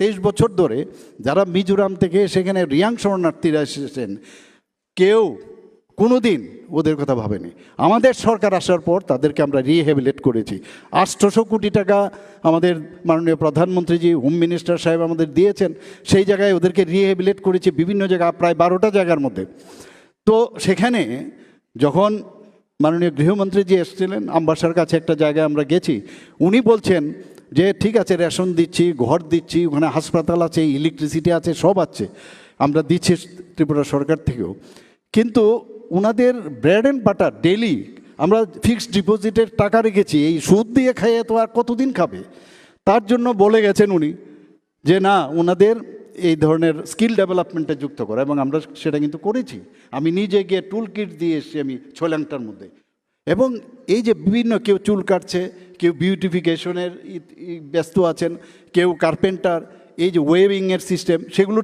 তেইশ বছর ধরে যারা মিজোরাম থেকে সেখানে রিয়াং শরণার্থীরা এসেছেন, কেউ কোনোদিন ওদের কথা ভাবেনি। আমাদের সরকার আসার পর তাদেরকে আমরা রিহেবিলেট করেছি। আটশোশো কোটি টাকা আমাদের মাননীয় প্রধানমন্ত্রীজি হোম মিনিস্টার সাহেব আমাদের দিয়েছেন। সেই জায়গায় ওদেরকে রিহেবিলেট করেছি বিভিন্ন জায়গা, প্রায় বারোটা জায়গার মধ্যে। তো সেখানে যখন মাননীয় গৃহমন্ত্রীজি এসেছিলেন আম্বাসার কাছে একটা জায়গায় আমরা গেছি, উনি বলছেন যে ঠিক আছে, রেশন দিচ্ছি, ঘর দিচ্ছি, ওখানে হাসপাতাল আছে ইলেকট্রিসিটি আছে, সব আছে। আমরা দিচ্ছি ত্রিপুরা সরকার থেকেও। কিন্তু ওনাদের ব্রেড অ্যান্ড বাটার ডেলি আমরা ফিক্সড ডিপোজিটের টাকা রেখেছি, এই সুদ দিয়ে খাইয়ে তো আর কতদিন খাবে? তার জন্য বলে গেছেন উনি যে, না ওনাদের এই ধরনের স্কিল ডেভেলপমেন্টে যুক্ত করা এবং আমরা সেটা কিন্তু করেছি। আমি নিজে গিয়ে টুল কিট দিয়ে এসেছি আমি ছয়লাংটার মধ্যে। এবং এই যে বিভিন্ন কেউ চুল কাটছে কেউ বিউটিফিকেশনের ব্যস্ত আছেন কেউ কার্পেন্টার এই যে ওয়েভিংয়ের সিস্টেম সেগুলো